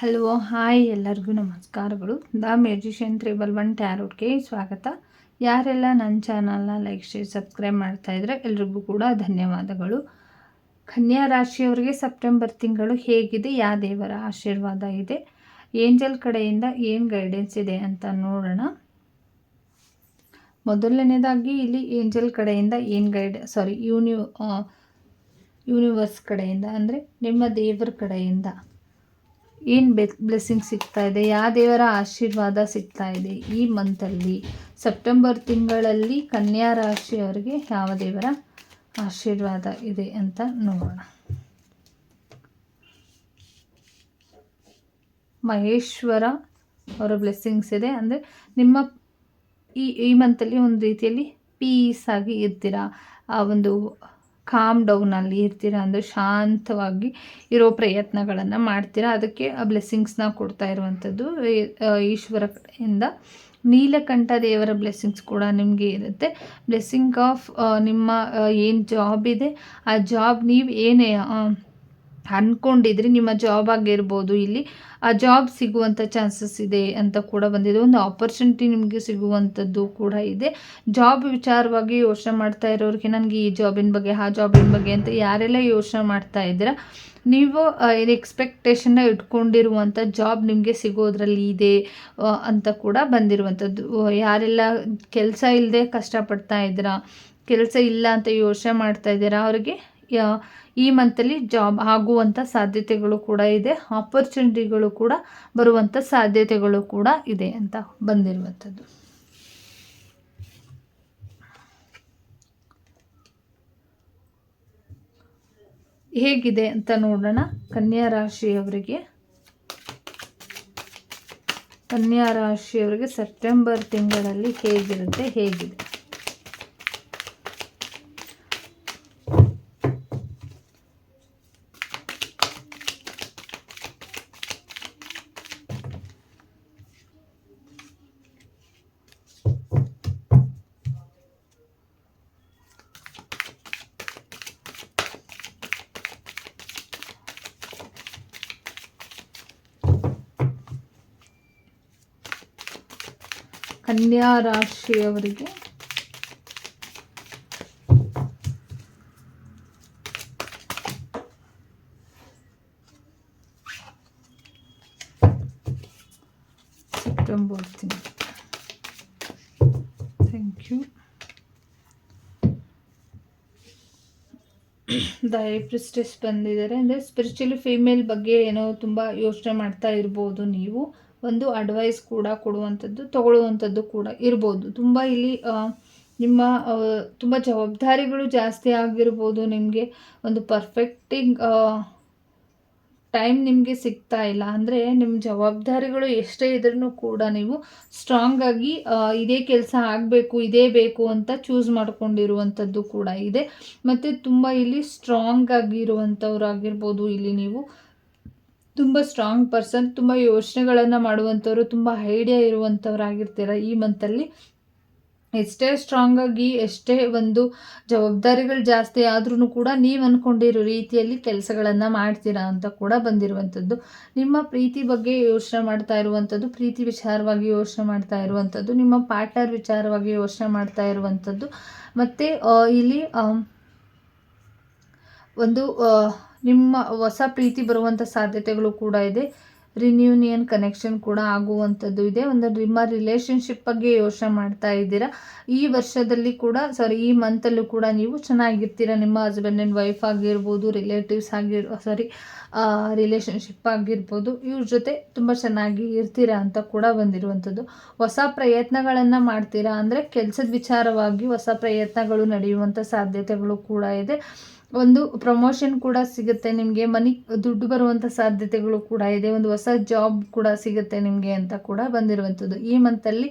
Hello hi ಎಲ್ಲರಿಗೂ ನಮಸ್ಕಾರಗಳು. The musician triple one ಟ್ಯಾರೋಟ್ಗೆ ಸ್ವಾಗತ. ಯಾರೆಲ್ಲ ನನ್ನ ಚಾನಲ್ನ ಲೈಕ್ ಶೇರ್ ಸಬ್ಸ್ಕ್ರೈಬ್ ಮಾಡ್ತಾ ಇದ್ರೆ ಎಲ್ರಿಗೂ ಕೂಡ ಧನ್ಯವಾದಗಳು. ಕನ್ಯಾ ರಾಶಿಯವರಿಗೆ ಸೆಪ್ಟೆಂಬರ್ ತಿಂಗಳು ಹೇಗಿದೆ? ಯಾವ ದೇವರ ಆಶೀರ್ವಾದ ಇದೆ? ಏಂಜಲ್ ಕಡೆಯಿಂದ ಏನು ಗೈಡೆನ್ಸ್ ಇದೆ ಅಂತ ನೋಡೋಣ. ಮೊದಲನೇದಾಗಿ ಇಲ್ಲಿ ಏಂಜಲ್ ಕಡೆಯಿಂದ ಏನು ಗೈಡ್ ಸಾರಿ ಯೂನಿ ಯೂನಿವರ್ಸ್ ಕಡೆಯಿಂದ ಅಂದರೆ ನಿಮ್ಮ ದೇವರ ಕಡೆಯಿಂದ. ಏನು ಬೆ ಬ್ಲೆಸ್ಸಿಂಗ್ ಸಿಗ್ತಾ ಇದೆ? ಯಾವ ದೇವರ ಆಶೀರ್ವಾದ ಸಿಗ್ತಾ ಇದೆ ಈ ಮಂತಲ್ಲಿ ಸೆಪ್ಟೆಂಬರ್ ತಿಂಗಳಲ್ಲಿ ಕನ್ಯಾ ರಾಶಿಯವರಿಗೆ ಯಾವ ದೇವರ ಆಶೀರ್ವಾದ ಇದೆ ಅಂತ ನೋಡೋಣ. ಮಹೇಶ್ವರ ಅವರ ಬ್ಲೆಸ್ಸಿಂಗ್ಸ್ ಇದೆ. ಅಂದರೆ ನಿಮ್ಮ ಈ ಈ ಮಂತಲ್ಲಿ ಒಂದು ರೀತಿಯಲ್ಲಿ ಪೀಸಾಗಿ ಇರ್ತೀರ? ಆ ಒಂದು ಕಾಮ್ ಡೌನಲ್ಲಿ ಇರ್ತೀರಾ ಅಂದರೆ ಶಾಂತವಾಗಿ ಇರೋ ಪ್ರಯತ್ನಗಳನ್ನು ಮಾಡ್ತೀರಾ? ಅದಕ್ಕೆ ಆ ಬ್ಲೆಸ್ಸಿಂಗ್ಸ್ನ ಕೊಡ್ತಾ ಇರುವಂಥದ್ದು ಈಶ್ವರ ಕಡೆಯಿಂದ. ನೀಲಕಂಠ ದೇವರ ಬ್ಲೆಸ್ಸಿಂಗ್ಸ್ ಕೂಡ ನಿಮಗೆ ಇರುತ್ತೆ. ಬ್ಲೆಸ್ಸಿಂಗ್ ಆಫ್ ನಿಮ್ಮ ಏನು ಜಾಬ್ ಇದೆ? ಆ ಜಾಬ್ ನೀವು ಏನೇ ಅಂದ್ಕೊಂಡಿದ್ರಿ ನಿಮ್ಮ ಜಾಬ್ ಆಗಿರ್ಬೋದು, ಇಲ್ಲಿ ಆ ಜಾಬ್ ಸಿಗುವಂಥ ಚಾನ್ಸಸ್ ಇದೆ ಅಂತ ಕೂಡ ಬಂದಿದೆ. ಒಂದು ಆಪರ್ಚುನಿಟಿ ನಿಮಗೆ ಸಿಗುವಂಥದ್ದು ಕೂಡ ಇದೆ. ಜಾಬ್ ವಿಚಾರವಾಗಿ ಯೋಚನೆ ಮಾಡ್ತಾ ಇರೋರಿಗೆ, ನನಗೆ ಈ ಜಾಬಿನ ಬಗ್ಗೆ, ಆ ಜಾಬಿನ ಬಗ್ಗೆ ಅಂತ ಯಾರೆಲ್ಲ ಯೋಚನೆ ಮಾಡ್ತಾ ಇದ್ದೀರಾ, ನೀವು ಏನು ಎಕ್ಸ್ಪೆಕ್ಟೇಷನ್ನ ಇಟ್ಕೊಂಡಿರುವಂಥ ಜಾಬ್ ನಿಮಗೆ ಸಿಗೋದ್ರಲ್ಲಿ ಇದೆ ಅಂತ ಕೂಡ ಬಂದಿರುವಂಥದ್ದು ಯಾರೆಲ್ಲ ಕೆಲಸ ಇಲ್ಲದೆ ಕಷ್ಟಪಡ್ತಾ ಇದ್ದೀರಾ, ಕೆಲಸ ಇಲ್ಲ ಅಂತ ಯೋಚನೆ ಮಾಡ್ತಾ ಇದ್ದೀರಾ, ಅವರಿಗೆ ಈ ಮಂತಲ್ಲಿ ಜಾಬ್ ಆಗುವಂಥ ಸಾಧ್ಯತೆಗಳು ಕೂಡ ಇದೆ ಆಪರ್ಚುನಿಟಿಗಳು ಕೂಡ ಬರುವಂಥ ಸಾಧ್ಯತೆಗಳು ಕೂಡ ಇದೆ ಅಂತ ಬಂದಿರುವಂಥದ್ದು. ಹೇಗಿದೆ ಅಂತ ನೋಡೋಣ. ಕನ್ಯಾ ರಾಶಿಯವರಿಗೆ ಕನ್ಯಾ ರಾಶಿಯವರಿಗೆ ಸೆಪ್ಟೆಂಬರ್ ತಿಂಗಳಲ್ಲಿ ಹೇಗಿರುತ್ತೆ, ಹೇಗಿದೆ? ಕನ್ಯಾ ರಾಶಿಯವರಿಗೆ ಸೆಪ್ಟೆಂಬರ್ ತಿಂಗಳು. ಥ್ಯಾಂಕ್ ಯು ದ ಪ್ರಿಸ್ಟೆಸ್ ಬಂದಿದ್ದಾರೆ. ಅಂದರೆ ಸ್ಪಿರಿಚುಲಿ ಫೀಮೇಲ್ ಬಗ್ಗೆ ಏನೋ ತುಂಬ ಯೋಚನೆ ಮಾಡ್ತಾ ಇರ್ಬೋದು ನೀವು. ಒಂದು ಅಡ್ವೈಸ್ ಕೂಡ ಕೊಡುವಂಥದ್ದು, ತಗೊಳ್ಳುವಂಥದ್ದು ಕೂಡ ಇರ್ಬೋದು. ತುಂಬ ಇಲ್ಲಿ ನಿಮ್ಮ ತುಂಬ ಜವಾಬ್ದಾರಿಗಳು ಜಾಸ್ತಿ ಆಗಿರ್ಬೋದು ನಿಮಗೆ. ಒಂದು ಪರ್ಫೆಕ್ಟಿಂಗ್ ಟೈಮ್ ನಿಮಗೆ ಸಿಗ್ತಾ ಇಲ್ಲ. ಅಂದರೆ ನಿಮ್ಮ ಜವಾಬ್ದಾರಿಗಳು ಎಷ್ಟೇ ಇದ್ರೂ ಕೂಡ ನೀವು ಸ್ಟ್ರಾಂಗ್ ಆಗಿ ಇದೇ ಕೆಲಸ ಆಗಬೇಕು, ಇದೇ ಬೇಕು ಅಂತ ಚೂಸ್ ಮಾಡ್ಕೊಂಡಿರುವಂಥದ್ದು ಕೂಡ ಇದೆ. ಮತ್ತು ತುಂಬ ಇಲ್ಲಿ ಸ್ಟ್ರಾಂಗ್ ಆಗಿರುವಂಥವ್ರು ಆಗಿರ್ಬೋದು ಇಲ್ಲಿ ನೀವು. ತುಂಬ ಸ್ಟ್ರಾಂಗ್ ಪರ್ಸನ್ ತುಂಬ ಯೋಚನೆಗಳನ್ನು ಮಾಡುವಂಥವ್ರು, ತುಂಬ ಐಡಿಯಾ ಇರುವಂಥವ್ರಾಗಿರ್ತೀರ ಈ ಮಂತಲ್ಲಿ ಎಷ್ಟೇ ಸ್ಟ್ರಾಂಗಾಗಿ ಎಷ್ಟೇ ಒಂದು ಜವಾಬ್ದಾರಿಗಳು ಜಾಸ್ತಿ ಆದ್ರೂ ಕೂಡ ನೀವು ಅಂದ್ಕೊಂಡಿರೋ ರೀತಿಯಲ್ಲಿ ಕೆಲಸಗಳನ್ನು ಮಾಡ್ತೀರಾ ಅಂತ ಕೂಡ ಬಂದಿರುವಂಥದ್ದು. ನಿಮ್ಮ ಪ್ರೀತಿ ಬಗ್ಗೆ ಯೋಚನೆ ಮಾಡ್ತಾ ಇರುವಂಥದ್ದು, ಪ್ರೀತಿ ವಿಚಾರವಾಗಿ ಯೋಚನೆ ಮಾಡ್ತಾ ಇರುವಂಥದ್ದು, ನಿಮ್ಮ ಪಾರ್ಟ್ನರ್ ವಿಚಾರವಾಗಿ ಯೋಚನೆ ಮಾಡ್ತಾ ಇರುವಂಥದ್ದು. ಮತ್ತು ಇಲ್ಲಿ ಒಂದು ನಿಮ್ಮ ಹೊಸ ಪ್ರೀತಿ ಬರುವಂಥ ಸಾಧ್ಯತೆಗಳು ಕೂಡ ಇದೆ. ರಿನ್ಯೂನಿಯನ್ ಕನೆಕ್ಷನ್ ಕೂಡ ಆಗುವಂಥದ್ದು ಇದೆ. ಒಂದು ನಿಮ್ಮ ರಿಲೇಷನ್ಶಿಪ್ ಬಗ್ಗೆ ಯೋಚನೆ ಮಾಡ್ತಾ ಇದ್ದೀರಾ? ಈ ವರ್ಷದಲ್ಲಿ ಕೂಡ ಸಾರಿ ಈ ಮಂತಲ್ಲೂ ಕೂಡ ನೀವು ಚೆನ್ನಾಗಿರ್ತೀರ? ನಿಮ್ಮ ಹಸ್ಬೆಂಡ್ ಆ್ಯಂಡ್ ವೈಫ್ ಆಗಿರ್ಬೋದು ರಿಲೇಟಿವ್ಸ್ ಆಗಿರ್ ಸಾರಿ ರಿಲೇಷನ್ಶಿಪ್ ಆಗಿರ್ಬೋದು, ಇವ್ರ ಜೊತೆ ತುಂಬ ಚೆನ್ನಾಗಿ ಇರ್ತೀರಾ ಅಂತ ಕೂಡ ಬಂದಿರುವಂಥದ್ದು. ಹೊಸ ಪ್ರಯತ್ನಗಳನ್ನು ಮಾಡ್ತೀರಾ? ಅಂದರೆ ಕೆಲಸದ ವಿಚಾರವಾಗಿ ಹೊಸ ಪ್ರಯತ್ನಗಳು ನಡೆಯುವಂಥ ಸಾಧ್ಯತೆಗಳು ಕೂಡ ಇದೆ. ಒಂದು ಪ್ರಮೋಷನ್ ಕೂಡ ಸಿಗುತ್ತೆ ನಿಮಗೆ, ಮನಿ, ದುಡ್ಡು ಬರುವಂಥ ಸಾಧ್ಯತೆಗಳು ಕೂಡ ಇದೆ, ಒಂದು ಹೊಸ ಜಾಬ್ ಕೂಡ ಸಿಗುತ್ತೆ ನಿಮಗೆ ಅಂತ ಕೂಡ ಬಂದಿರುವಂಥದ್ದು. ಈ ಮಂತಲ್ಲಿ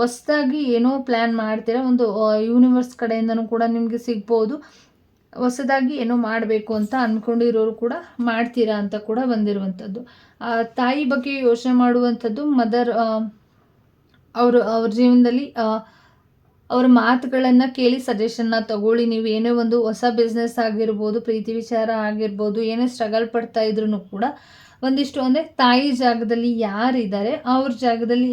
ಹೊಸದಾಗಿ ಏನೋ ಪ್ಲ್ಯಾನ್ ಮಾಡ್ತೀರಾ, ಒಂದು ಯೂನಿವರ್ಸ್ ಕಡೆಯಿಂದನೂ ಕೂಡ ನಿಮಗೆ ಸಿಗ್ಬೋದು. ಹೊಸದಾಗಿ ಏನೋ ಮಾಡಬೇಕು ಅಂತ ಅಂದ್ಕೊಂಡಿರೋರು ಕೂಡ ಮಾಡ್ತೀರಾ ಅಂತ ಕೂಡ ಬಂದಿರುವಂಥದ್ದು. ತಾಯಿ ಬಗ್ಗೆ ಯೋಚನೆ ಮಾಡುವಂಥದ್ದು ಮದರ್ ಅವರು, ಅವ್ರ ಜೀವನದಲ್ಲಿ ಅವ್ರ ಮಾತುಗಳನ್ನು ಕೇಳಿ ಸಜೆಷನ್ನ ತಗೊಳ್ಳಿ. ನೀವು ಏನೇ ಒಂದು ಹೊಸ ಬಿಸ್ನೆಸ್ ಆಗಿರ್ಬೋದು, ಪ್ರೀತಿ ವಿಚಾರ ಆಗಿರ್ಬೋದು, ಏನೇ ಸ್ಟ್ರಗಲ್ ಪಡ್ತಾ ಇದ್ರೂ ಕೂಡ ಒಂದಿಷ್ಟು ಅಂದರೆ ತಾಯಿ ಜಾಗದಲ್ಲಿ ಯಾರಿದ್ದಾರೆ, ಅವ್ರ ಜಾಗದಲ್ಲಿ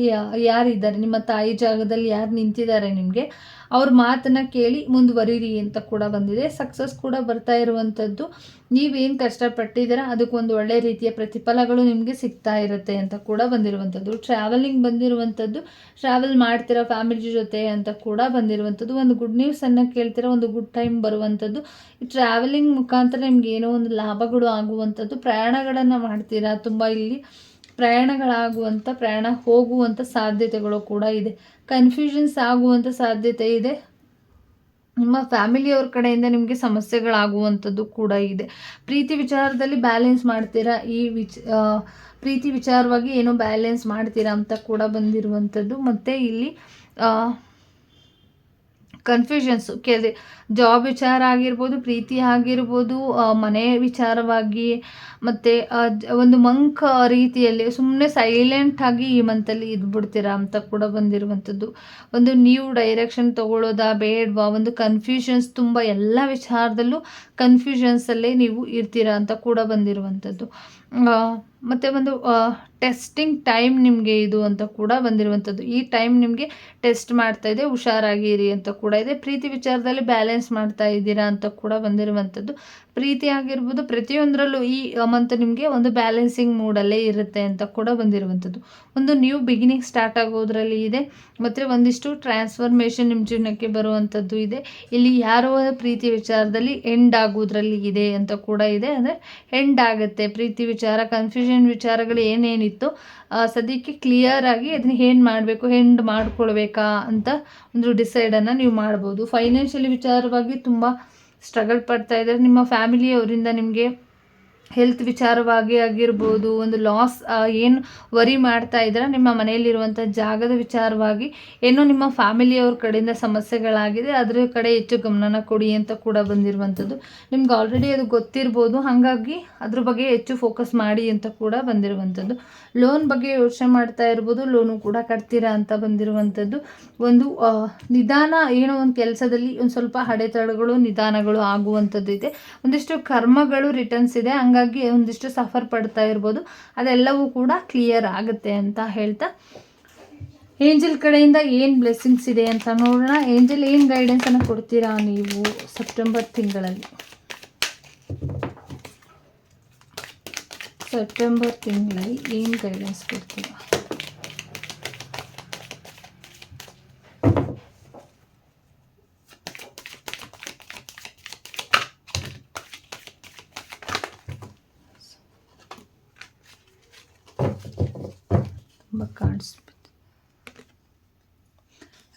ಯಾರಿದ್ದಾರೆ, ನಿಮ್ಮ ತಾಯಿ ಜಾಗದಲ್ಲಿ ಯಾರು ನಿಂತಿದ್ದಾರೆ ನಿಮಗೆ ಅವ್ರ ಮಾತನ್ನ ಕೇಳಿ ಮುಂದುವರಿರಿ ಅಂತ ಕೂಡ ಬಂದಿದೆ. ಸಕ್ಸಸ್ ಕೂಡ ಬರ್ತಾ ಇರುವಂಥದ್ದು ನೀವೇನು ಕಷ್ಟಪಟ್ಟಿದ್ದೀರಾ? ಅದಕ್ಕೊಂದು ಒಳ್ಳೆ ರೀತಿಯ ಪ್ರತಿಫಲಗಳು ನಿಮಗೆ ಸಿಗ್ತಾ ಇರುತ್ತೆ ಅಂತ ಕೂಡ ಬಂದಿರುವಂಥದ್ದು ಟ್ರಾವೆಲಿಂಗ್ ಬಂದಿರುವಂಥದ್ದು ಟ್ರಾವೆಲ್ ಮಾಡ್ತಿರೋ ಫ್ಯಾಮಿಲಿ ಜೊತೆ ಅಂತ ಕೂಡ ಬಂದಿರುವಂಥದ್ದು ಒಂದು ಗುಡ್ ನ್ಯೂಸನ್ನು ಕೇಳ್ತೀರಾ ಒಂದು ಗುಡ್ ಟೈಮ್ ಬರುವಂಥದ್ದು ಈ ಟ್ರಾವೆಲಿಂಗ್ ಮುಖಾಂತರ ನಿಮ್ಗೆ ಏನೋ ಒಂದು ಲಾಭಗಳು ಆಗುವಂಥದ್ದು ಪ್ರಯಾಣಗಳನ್ನು ಮಾಡ್ತೀರಾ ತುಂಬ ಇಲ್ಲಿ? ಪ್ರಯಾಣಗಳಾಗುವಂಥ, ಪ್ರಯಾಣ ಹೋಗುವಂಥ ಸಾಧ್ಯತೆಗಳು ಕೂಡ ಇದೆ. ಕನ್ಫ್ಯೂಷನ್ಸ್ ಆಗುವಂಥ ಸಾಧ್ಯತೆ ಇದೆ. ನಿಮ್ಮ ಫ್ಯಾಮಿಲಿಯವ್ರ ಕಡೆಯಿಂದ ನಿಮಗೆ ಸಮಸ್ಯೆಗಳಾಗುವಂಥದ್ದು ಕೂಡ ಇದೆ. ಪ್ರೀತಿ ವಿಚಾರದಲ್ಲಿ ಬ್ಯಾಲೆನ್ಸ್ ಮಾಡ್ತೀರಾ? ಈ ವಿಚ ಪ್ರೀತಿ ವಿಚಾರವಾಗಿ ಏನೋ ಬ್ಯಾಲೆನ್ಸ್ ಮಾಡ್ತೀರಾ ಅಂತ ಕೂಡ ಬಂದಿರುವಂಥದ್ದು. ಮತ್ತು ಇಲ್ಲಿ ಕನ್ಫ್ಯೂಷನ್ಸು ಕೆಲ ಜಾಬ್ ವಿಚಾರ ಆಗಿರ್ಬೋದು, ಪ್ರೀತಿ ಆಗಿರ್ಬೋದು ಮನೆ ವಿಚಾರವಾಗಿ, ಮತ್ತು ಒಂದು ಮಂಕ್ ರೀತಿಯಲ್ಲಿ ಸುಮ್ಮನೆ ಸೈಲೆಂಟ್ ಆಗಿ ಈ ಮಂತಲ್ಲಿ ಇದ್ಬಿಡ್ತೀರಾ ಅಂತ ಕೂಡ ಬಂದಿರುವಂಥದ್ದು. ಒಂದು ನ್ಯೂ ಡೈರೆಕ್ಷನ್ ತಗೊಳ್ಳೋದಾ, ಬೇಡವಾ, ಒಂದು ಕನ್ಫ್ಯೂಷನ್ಸ್ ತುಂಬ ಎಲ್ಲ ವಿಚಾರದಲ್ಲೂ ಕನ್ಫ್ಯೂಷನ್ಸಲ್ಲೇ ನೀವು ಇರ್ತೀರಾ ಅಂತ ಕೂಡ ಬಂದಿರುವಂಥದ್ದು. ಮತ್ತು ಒಂದು ಟೆಸ್ಟಿಂಗ್ ಟೈಮ್ ನಿಮಗೆ ಇದು ಅಂತ ಕೂಡ ಬಂದಿರುವಂಥದ್ದು. ಈ ಟೈಮ್ ನಿಮಗೆ ಟೆಸ್ಟ್ ಮಾಡ್ತಾ ಇದೆ, ಹುಷಾರಾಗಿರಿ ಅಂತ ಕೂಡ ಇದೆ. ಪ್ರೀತಿ ವಿಚಾರದಲ್ಲಿ ಬ್ಯಾಲೆನ್ಸ್ ಮಾಡ್ತಾ ಇದ್ದೀರಾ ಅಂತ ಕೂಡ ಬಂದಿರುವಂಥದ್ದು. ಪ್ರೀತಿ ಆಗಿರ್ಬೋದು ಪ್ರತಿಯೊಂದರಲ್ಲೂ ಈ ಮಂತ್ ನಿಮಗೆ ಒಂದು ಬ್ಯಾಲೆನ್ಸಿಂಗ್ ಮೂಡಲ್ಲೇ ಇರುತ್ತೆ ಅಂತ ಕೂಡ ಬಂದಿರುವಂಥದ್ದು. ಒಂದು ನ್ಯೂ ಬಿಗಿನಿಂಗ್ ಸ್ಟಾರ್ಟ್ ಆಗೋದ್ರಲ್ಲಿ ಇದೆ, ಮತ್ತು ಒಂದಿಷ್ಟು ಟ್ರಾನ್ಸ್ಫಾರ್ಮೇಷನ್ ನಿಮ್ಮ ಜೀವನಕ್ಕೆ ಬರುವಂಥದ್ದು ಇದೆ. ಇಲ್ಲಿ ಯಾರೋ ಪ್ರೀತಿ ವಿಚಾರದಲ್ಲಿ ಎಂಡ್ ಆಗೋದ್ರಲ್ಲಿ ಇದೆ ಅಂತ ಕೂಡ ಇದೆ. ಅಂದರೆ ಎಂಡ್ ಆಗುತ್ತೆ. ಪ್ರೀತಿ ವಿಚಾರ ಕನ್ಫ್ಯೂಷನ್ ವಿಚಾರಗಳು ಏನೇನಿತ್ತು ಸದ್ಯಕ್ಕೆ ಕ್ಲಿಯರ್ ಆಗಿ ಅದನ್ನ ಏನು ಮಾಡಬೇಕು ಎಂಡ್ ಮಾಡ್ಕೊಳ್ಬೇಕಾ ಅಂತ ಒಂದು ಡಿಸೈಡನ್ನು ನೀವು ಮಾಡ್ಬೋದು. ಫೈನಾನ್ಷಿಯಲಿ ವಿಚಾರವಾಗಿ ತುಂಬ ಸ್ಟ್ರಗಲ್ ಪಡ್ತಾ ಇದ್ದಾರೆ. ನಿಮ್ಮ ಫ್ಯಾಮಿಲಿಯವರಿಂದ ನಿಮಗೆ ಹೆಲ್ತ್ ವಿಚಾರವಾಗಿ ಆಗಿರ್ಬೋದು, ಒಂದು ಲಾಸ್ ಏನು ವರಿ ಮಾಡ್ತಾ ಇದ್ದೀರಾ, ನಿಮ್ಮ ಮನೆಯಲ್ಲಿರುವಂಥ ಜಾಗದ ವಿಚಾರವಾಗಿ, ಏನೋ ನಿಮ್ಮ ಫ್ಯಾಮಿಲಿಯವ್ರ ಕಡೆಯಿಂದ ಸಮಸ್ಯೆಗಳಾಗಿದೆ, ಅದ್ರ ಕಡೆ ಹೆಚ್ಚು ಗಮನನ ಕೊಡಿ ಅಂತ ಕೂಡ ಬಂದಿರುವಂಥದ್ದು. ನಿಮ್ಗೆ ಆಲ್ರೆಡಿ ಅದು ಗೊತ್ತಿರ್ಬೋದು, ಹಾಗಾಗಿ ಅದ್ರ ಬಗ್ಗೆ ಹೆಚ್ಚು ಫೋಕಸ್ ಮಾಡಿ ಅಂತ ಕೂಡ ಬಂದಿರುವಂಥದ್ದು. ಲೋನ್ ಬಗ್ಗೆ ಯೋಚನೆ ಮಾಡ್ತಾ ಇರ್ಬೋದು ಲೋನು ಕೂಡ ಕಟ್ತೀರಾ ಅಂತ ಬಂದಿರುವಂಥದ್ದು. ಒಂದು ನಿಧಾನ ಏನೋ ಒಂದು ಕೆಲಸದಲ್ಲಿ ಒಂದು ಸ್ವಲ್ಪ ಹಡೆತಡೆಗಳು, ನಿಧಾನಗಳು ಆಗುವಂಥದ್ದು ಇದೆ. ಒಂದಿಷ್ಟು ಕರ್ಮಗಳು ರಿಟರ್ನ್ಸ್ ಇದೆ, ಹಂಗಾಗಿ ಒಂದಿಷ್ಟು ಸಫರ್ ಪಡ್ತಾ ಇರ್ಬೋದು. ಅದೆಲ್ಲವೂ ಕೂಡ ಕ್ಲಿಯರ್ ಆಗುತ್ತೆ ಅಂತ ಹೇಳ್ತಾ. ಏಂಜಲ್ ಕಡೆಯಿಂದ ಏನು ಬ್ಲೆಸ್ಸಿಂಗ್ಸ್ ಇದೆ ಅಂತ ನೋಡೋಣ. ಏಂಜಲ್ ಏನು ಗೈಡೆನ್ಸನ್ನು ಕೊಡ್ತೀರಾ ನೀವು ಸೆಪ್ಟೆಂಬರ್ ತಿಂಗಳಲ್ಲಿ? ಸೆಪ್ಟೆಂಬರ್ ತಿಂಗಳಲ್ಲಿ ಏನು ಗೈಡೆನ್ಸ್ ಕೊಡ್ತೀರಾ? ಕಾಣಿಸ್ಬಿಟ್ಟು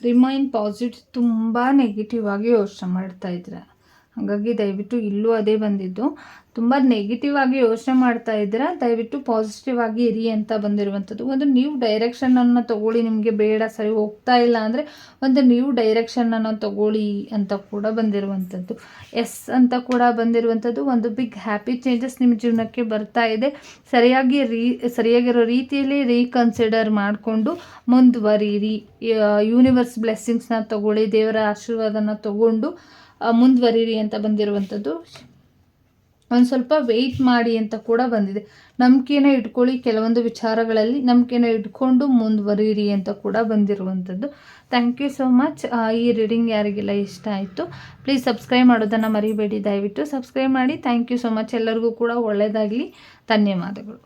ರಿಮೈನ್ ಪಾಸಿಟಿವ್ ತುಂಬ ನೆಗೆಟಿವ್ ಆಗಿ ಯೋಚನೆ ಮಾಡ್ತಾ ಇದ್ರೆ. ಹಾಗಾಗಿ ದಯವಿಟ್ಟು ಇಲ್ಲೂ ಅದೇ ಬಂದಿದ್ದು. ತುಂಬ ನೆಗೆಟಿವ್ ಆಗಿ ಯೋಚನೆ ಮಾಡ್ತಾ ಇದ್ದೀರಾ? ದಯವಿಟ್ಟು ಪಾಸಿಟಿವ್ ಆಗಿ ಇರಿ ಅಂತ ಬಂದಿರುವಂಥದ್ದು. ಒಂದು ನ್ಯೂ ಡೈರೆಕ್ಷನನ್ನು ತಗೊಳ್ಳಿ. ನಿಮಗೆ ಬೇಡ, ಸರಿ ಹೋಗ್ತಾ ಇಲ್ಲ ಅಂದರೆ ಒಂದು ನ್ಯೂ ಡೈರೆಕ್ಷನನ್ನು ತಗೊಳ್ಳಿ ಅಂತ ಕೂಡ ಬಂದಿರುವಂಥದ್ದು. ಎಸ್ ಅಂತ ಕೂಡ ಬಂದಿರುವಂಥದ್ದು. ಒಂದು ಬಿಗ್ ಹ್ಯಾಪಿ ಚೇಂಜಸ್ ನಿಮ್ಮ ಜೀವನಕ್ಕೆ ಬರ್ತಾ ಇದೆ. ಸರಿಯಾಗಿ ರೀ, ಸರಿಯಾಗಿರೋ ರೀತಿಯಲ್ಲಿ ರೀಕನ್ಸಿಡರ್ ಮಾಡಿಕೊಂಡು ಮುಂದುವರಿರಿ. ಯೂನಿವರ್ಸ್ ಬ್ಲೆಸ್ಸಿಂಗ್ಸ್ನ ತಗೊಳ್ಳಿ, ದೇವರ ಆಶೀರ್ವಾದನ ತಗೊಂಡು ಮುಂದುವರಿರಿ ಅಂತ ಬಂದಿರುವಂಥದ್ದು. ಒಂದು ಸ್ವಲ್ಪ ವೆಯ್ಟ್ ಮಾಡಿ ಅಂತ ಕೂಡ ಬಂದಿದೆ. ನಂಬಿಕೆನ ಇಟ್ಕೊಳ್ಳಿ, ಕೆಲವೊಂದು ವಿಚಾರಗಳಲ್ಲಿ ನಂಬಿಕೆನ ಇಟ್ಕೊಂಡು ಮುಂದುವರಿರಿ ಅಂತ ಕೂಡ ಬಂದಿರುವಂಥದ್ದು. ಥ್ಯಾಂಕ್ ಯು ಸೋ ಮಚ್ ಈ ರೀಡಿಂಗ್ ಯಾರಿಗೆಲ್ಲ ಇಷ್ಟ ಆಯಿತು ಪ್ಲೀಸ್ ಸಬ್ಸ್ಕ್ರೈಬ್ ಮಾಡೋದನ್ನು ಮರಿಬೇಡಿ. ದಯವಿಟ್ಟು ಸಬ್ಸ್ಕ್ರೈಬ್ ಮಾಡಿ. ಥ್ಯಾಂಕ್ ಯು ಸೋ ಮಚ್ ಎಲ್ಲರಿಗೂ ಕೂಡ ಒಳ್ಳೆಯದಾಗಲಿ ಧನ್ಯವಾದಗಳು.